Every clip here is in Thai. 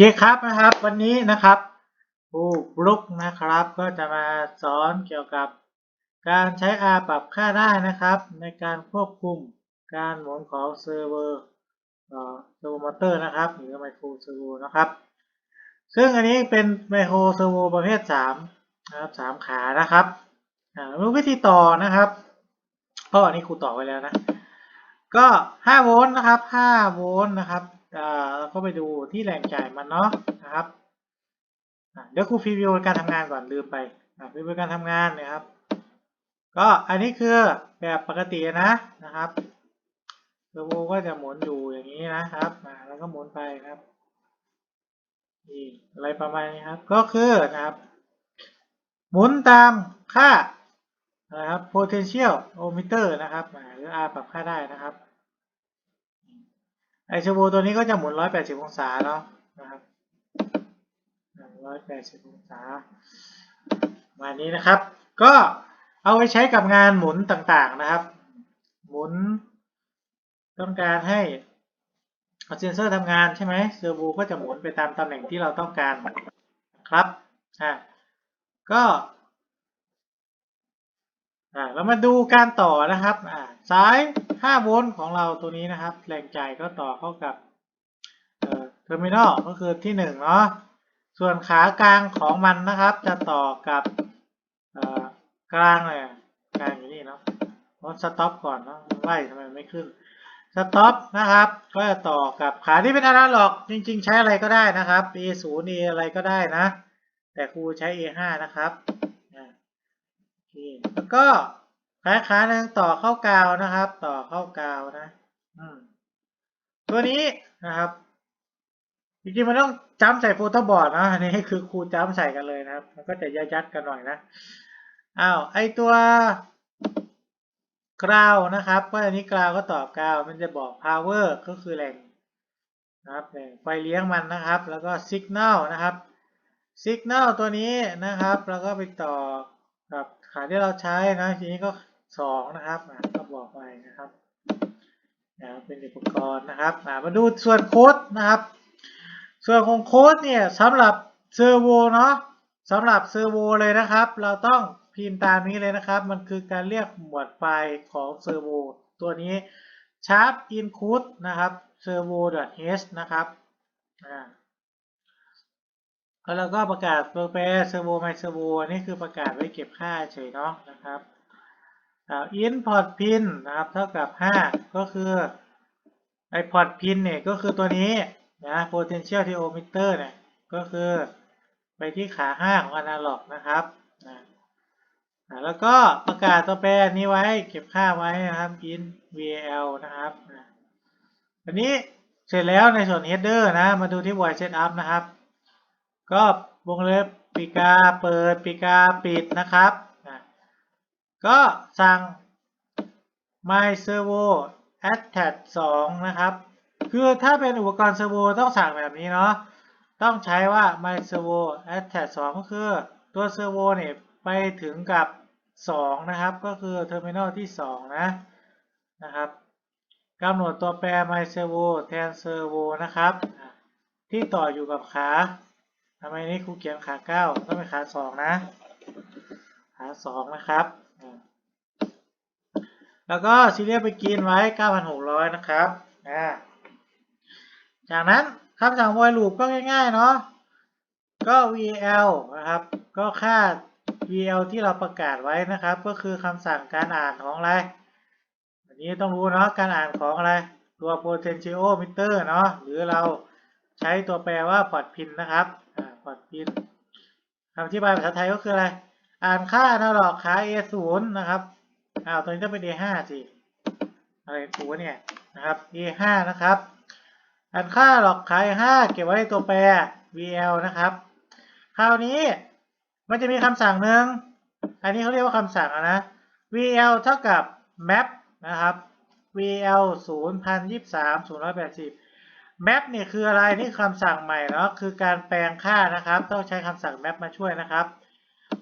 เคครับนะครับ วันนี้นะครับครูบลุกนะครับ ก็จะมาสอนเกี่ยวกับ การใช้ R ปรับค่าได้นะครับ ในการควบคุมการหมุนของเซิร์ฟเวอร์เอ่อเซอร์โวมอเตอร์นะครับ หรือไมโครเซอร์โวนะครับ ซึ่งอันนี้เป็นไมโครเซอร์โวประเภท3นะครับสามขานะครับรู้วิธีต่อนะครับเพราะอันนี้ครูต่อไว้แล้วนะก็5โวลต์นะครับ5โวลต์นะครับ อ่าเราก็ไปดูที่แหล่งจ่ายมันเนาะนะครับเดี๋ยวครูพรีวิวการทำงานก่อนลืมไปอะพรีวิวการทำงานนะครับ ก็อันนี้คือแบบปกตินะนะครับเทอร์โบก็จะหมุนอยู่อย่างนี้นะครับแล้วก็หมุนไปครับนี่อะไรประมาณนี้ครับ ก็คือนะครับ หมุนตามค่านะครับ potential ohmmeter นะครับหรือ R ปรับค่าได้นะครับ ไอเทอร์โบตัวนี้ก็จะหมุน 180 องศาเนาะนะครับ 180 องศามานี้นะครับ ก็เอาไว้ใช้กับงานหมุนต่างๆนะครับ หมุนต้องการให้เซนเซอร์ทำงานใช่ไหมเซอร์โวก็จะหมุนไปตามตำแหน่งที่เราต้องการครับอ่าก็ อ่าเรามาดูการต่อนะครับอ่าสาย 5 โวลต์ของเราตัวนี้นะครับ แรงจ่ายก็ต่อเข้ากับเอ่อเทอร์มินอลก็คือที่1เนาะส่วนขากลางของมันนะครับ จะต่อกับเอ่อกลางเลยกลางอยู่นี่เนาะเพราะสต็อปก่อนเนาะไล่ทำไมไม่ขึ้นสต็อปนะครับ ก็จะต่อกับขาที่เป็นอนาล็อก จริง ๆ ใช้อะไรก็ได้นะครับ A0 A อะไรก็ได้นะ แต่ครูใช้ A5 นะครับ แล้วก็ขาขาหนึ่งต่อเข้ากาวนะครับ ต่อเข้ากาวนะตัวนี้นะครับจริงๆมันต้องจำใส่โฟโต้บอร์ดนะอันนี้คือครูจำใส่กันเลยนะครับ มันก็จะยัดๆกันหน่อยนะอ้าวไอตัวกราวนะครับก็อันนี้กราวก็ต่อกราวมันจะบอก power ก็คือแหล่งนะครับแหล่งไฟเลี้ยงมันนะครับ แล้วก็ signal นะครับ signal ตัวนี้นะครับ แล้วก็ไปต่อกับ ขาที่เราใช้นะทีนี้ก็สองนะครับก็บอกไปนะครับนะเป็นอุปกรณ์นะครับมาดูส่วนโค้ดนะครับ ส่วนของโค้ดเนี่ยสำหรับเซอร์โวเนาะสำหรับเซอร์โวเลยนะครับ เราต้องพิมพ์ตามนี้เลยนะครับ มันคือการเรียกหมวดไฟล์ของเซอร์โวตัวนี้ sharp include นะครับ servo.h นะครับอ่า แล้วเราก็ประกาศตัวแปร servo my servo นี่คือประกาศไว้เก็บค่าเฉยเนาะนะครับอ่า import pin นะครับ เท่ากับ 5 ก็คือไอ port pin เนี่ยก็คือตัวนี้นะ potential ohmmeter เนี่ยก็คือไปที่ขา 5 ของ analog นะครับอ่าแล้วก็ประกาศตัวแปรนี้ไว้เก็บค่าไว้นะครับ in val นะครับอันนี้เสร็จแล้วในส่วน header นะ มาดูที่ void setup นะครับ ก็วงเล็บปีกาเปิดปีกาปิดนะครับ ก็สั่ง my servo attach 2นะครับ คือถ้าเป็นอุปกรณ์เซอร์โวต้องสั่งแบบนี้เนาะ ต้องใช้ว่า my servo attach 2ก็คือตัวเซอร์โวเนี่ยไปถึงกับ 2 นะครับ ก็คือเทอร์มินอลที่ 2 นะนะครับกำหนดตัวแปร my servo แทน servo นะครับ ที่ต่ออยู่กับขา ทำไมนี่ครูเขียนขา9ต้องเป็นขา2นะ ขา2นะครับ แล้วก็ซีเรียลไปกินไว้ 9,600 นะครับอ่าจากนั้นคำสั่ง void loop ก็ง่ายๆเนาะก็ VL นะครับ ก็ค่า VL ที่เราประกาศไว้นะครับ ก็คือคำสั่งการอ่านของอะไรอันนี้ต้องรู้เนาะการอ่านของอะไร ตัว potentiometer เนาะหรือเราใช้ตัวแปรว่า port pin นะครับ อ่า port pin คำอธิบายภาษาไทยก็คืออะไร อ่านค่านะหรอกขา A0 นย์นะครับอ้าวตัวนี้ต้องเป็น A5 สิอะไรกูเนี่ยนะครับ A5 นะครับอันค่าหลอกขาย5เก็บไว้ในตัวแปร VL นะครับ คราวนี้มันจะมีคำสั่งหนึ่งอันนี้เขาเรียกว่าคำสั่งนะ VL เท่ากับ map นะครับ VL 0,023 080 map เนี่ยคืออะไรนี่คำสั่งใหม่เนาะคือการแปลงค่านะครับ ต้องใช้คำสั่ง map มาช่วยนะครับ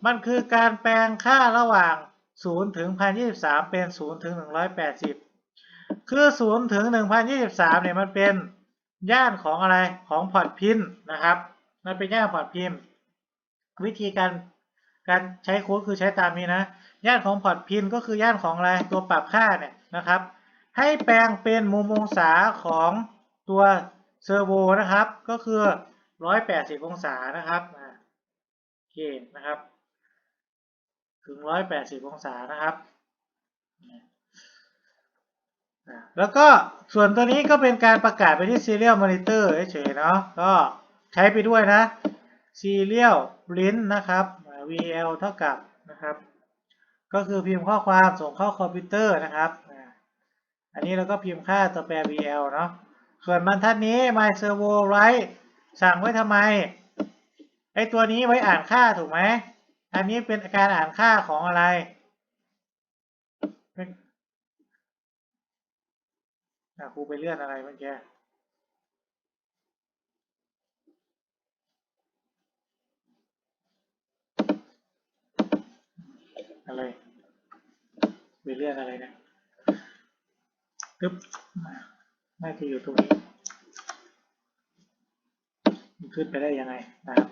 มันคือการแปลงค่าระหว่าง 0 ถึง 1,023 เป็น 0 ถึง 180 คือ 0 ถึง 1,023 เนี่ยมันเป็นย่านของอะไรของพอร์ตพินนะครับ มันเป็นย่านพอร์ตพิมพ์วิธีการการใช้โค้ดคือใช้ตามนี้นะ ย่านของพอร์ตพินก็คือย่านของอะไรตัวปรับค่าเนี่ยนะครับ ให้แปลงเป็นมุมองศาของ ตัวเซอร์โวนะครับก็คือ 180 องศานะครับโอเคนะครับถึง 180 องศานะครับ แล้วก็ส่วนตัวนี้ก็เป็นการประกาศไปที่ Serial Monitor เฉยๆเนาะก็ใช้ไปด้วยนะ Serial Print นะครับ VL เท่ากับนะครับ ก็คือพิมพ์ข้อความส่งเข้าคอมพิวเตอร์นะครับ อันนี้เราก็พิมพ์ค่าตัวแปร VL เนาะ ส่วนบรรทัดนี้ my servo write สั่งไว้ทำไม ไอตัวนี้ไว้อ่านค่าถูกไหม อันนี้เป็นการอ่านค่าของอะไรนะครูไปเลื่อนอะไรเมื่อกี้อะไรไปเลื่อนอะไรเนะปึ๊บ น่าจะอยู่ตรงนี้มันขึ้นไปได้ยังไงนะครับ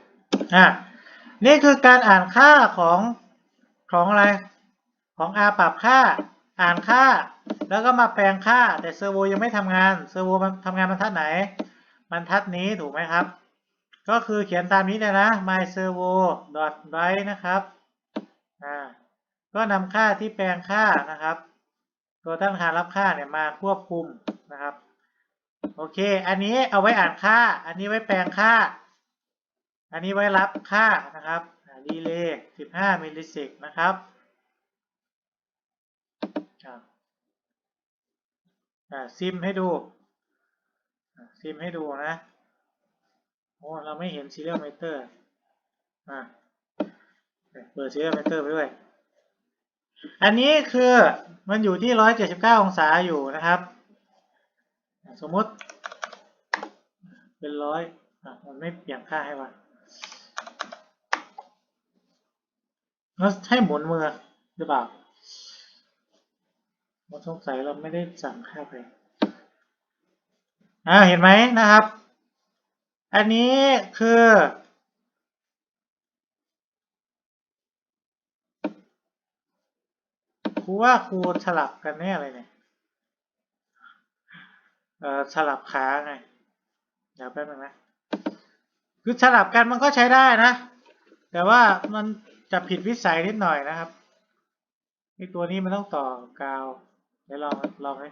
อ่านี่คือการอ่านค่าของของอะไร ของ R ปรับค่า อ่านค่า แล้วก็มาแปลงค่า แต่เซอร์โวยังไม่ทำงานเซอร์โวมันทำงานบรรทัดไหนบรรทัดนี้ถูกไหมครับ ก็คือเขียนตามนี้เลยนะ my servo dot write นะครับอ่าก็นำค่าที่แปลงค่านะครับ ตัวต้านทานรับค่าเนี่ยมาควบคุมนะครับ โอเค อันนี้เอาไว้อ่านค่า อันนี้ไว้แปลงค่า อันนี้ไว้รับค่านะครับดีเลย์15 มิลลิเซกนะครับซิมให้ดู ซิมให้ดูนะ โอ้ เราไม่เห็น serial meter อ่าเปิด serial meter ไปด้วย อันนี้คือมันอยู่ที่ 179 องศาอยู่นะครับ สมมติ เป็นร้อยอะมันไม่เปลี่ยนค่าให้ว่ะแล้วให้หมุนมือหรือเปล่าเราสงสัยเราไม่ได้สั่งค่าไปอ่าเห็นไหมนะครับ อันนี้คือครูว่าครูสลับกันแน่เลยเนี่ย สลับขาไงเดี๋ยวแป๊บนึงนะคือสลับกันมันก็ใช้ได้นะ แต่ว่ามันจะผิดวิสัยนิดหน่อยนะครับไอตัวนี้มันต้องต่อกาวเดี๋ยวลองลองให้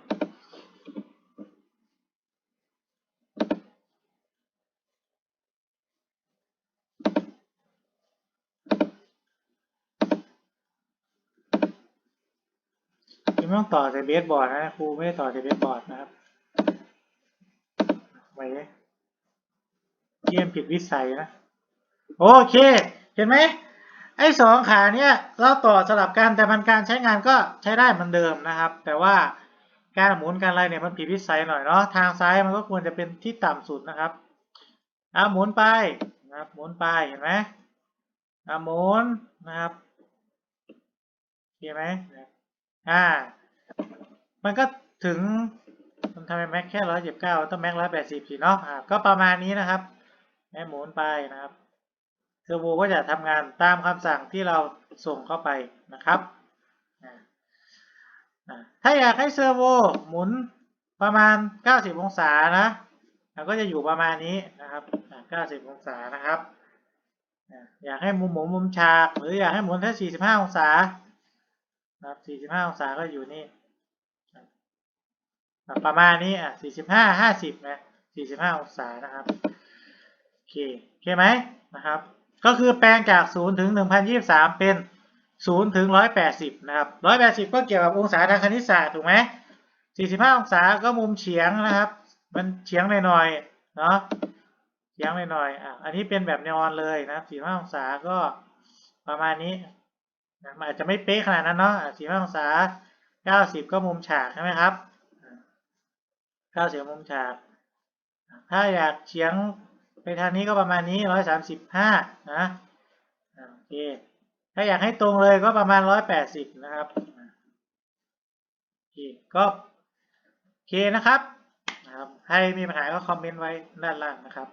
ไม่ต้องต่อแต่เบสบอร์ดนะครูไม่ได้ต่อแต่เบสบอร์ดนะครับ ไว้เทียมผิดวิสัยนะ โอเค เห็นไหมไอ้สองขาเนี่ยเราต่อสลับกันแต่มันการใช้งานก็ใช้ได้เหมือนเดิมนะครับ แต่ว่าการหมุนการอะไรเนี่ยมันผิดวิสัยหน่อยเนาะทางซ้ายมันก็ควรจะเป็นที่ต่ำสุดนะครับอะหมุนไปนะครับ หมุนไปเห็นไหมอะหมุนนะครับเห็นไหมอ่า มันก็ถึง มันทำไมแม็กแค่ร้อยเจ็บเก้าต้องแม็กร้อยแปดสิบสิเนาะก็ประมาณนี้นะครับแม่หมุนไปนะครับเทอร์โบก็จะทำงานตามคำสั่งที่เราส่งเข้าไปนะครับ ถ้าอยากให้เซอร์โวหมุนประมาณ 90 องศานะก็จะอยู่ประมาณนี้นะครับ 90 องศานะครับ อยากให้มุมหมุนมุมฉาก หรืออยากให้หมุนแค่45 องศาครับ45 องศาก็อยู่นี่ ประมาณนี้อะ45 50นะ45องศานะครับโอเคโอเคไหมนะครับ ก็คือแปลงจาก0ถึง1023เป็น0ถึง180นะครับ180ก็เกี่ยวกับองศาทางคณิตศาสตร์ถูกไหม45องศาก็มุมเฉียงนะครับ มันเฉียงหน่อยๆเนาะเฉียงหน่อยๆอะอันนี้เป็นแบบนอนเลยนะ45องศาก็ประมาณนี้นะมันอาจจะไม่เป๊ะขนาดนั้นเนาะ45องศา90ก็มุมฉากใช่ไหมครับ ข้าเสียงมุมฉาก ถ้าอยากเฉียงไปทางนี้ก็ประมาณนี้ร้อยสามสิบห้านะโอเคถ้าอยากให้ตรงเลยก็ประมาณร้อยแปดสิบนะครับโอเคก็โอเคนะครับนะครับใครมีปัญหาก็คอมเมนต์ไว้ด้านล่างนะครับ